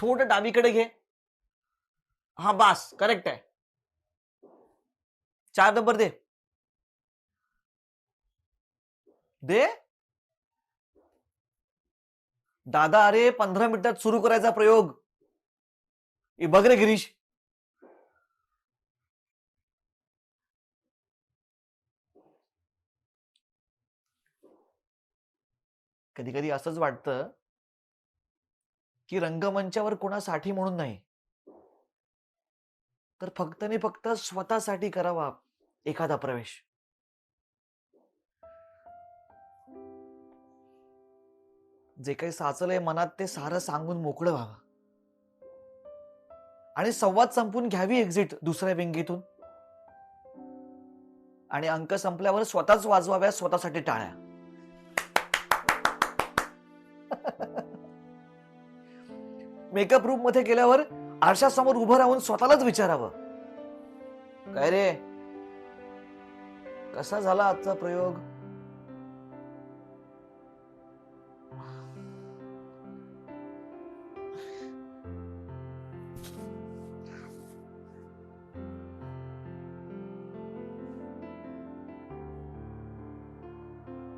थोडं डावीकडे घे. हा बास करेक्ट आहे. चार नंबर दे. दे. दादा अरे पंधरा मिनिटात सुरू करायचा प्रयोग. ए, बघ रे गिरीश. कधी कधी असंच वाटतं की रंगमंचावर कोणासाठी म्हणून नाही. तर फक्त आणि फक्त स्वतःसाठी करावा एखादा प्रवेश. जे काही साचलंय मनात ते सारं सांगून मोकळं व्हावं. आणि संवाद संपून घ्यावी एक्झिट दुसऱ्या विंगीतून. आणि अंक संपल्यावर स्वतःच वाजवाव्या स्वतःसाठी टाळ्या. मेकअप रूममध्ये गेल्यावर आरशासमोर उभं राहून स्वतःलाच विचारावं. काय रे? कसा झाला आजचा प्रयोग?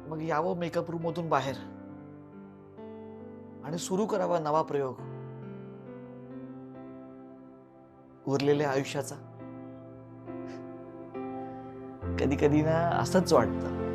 मग यावं मेकअप रूम मधून बाहेर. आणि सुरू करावा नवा प्रयोग. उरलेल्या आयुष्याचा. कधी कधी ना असंच वाटतं.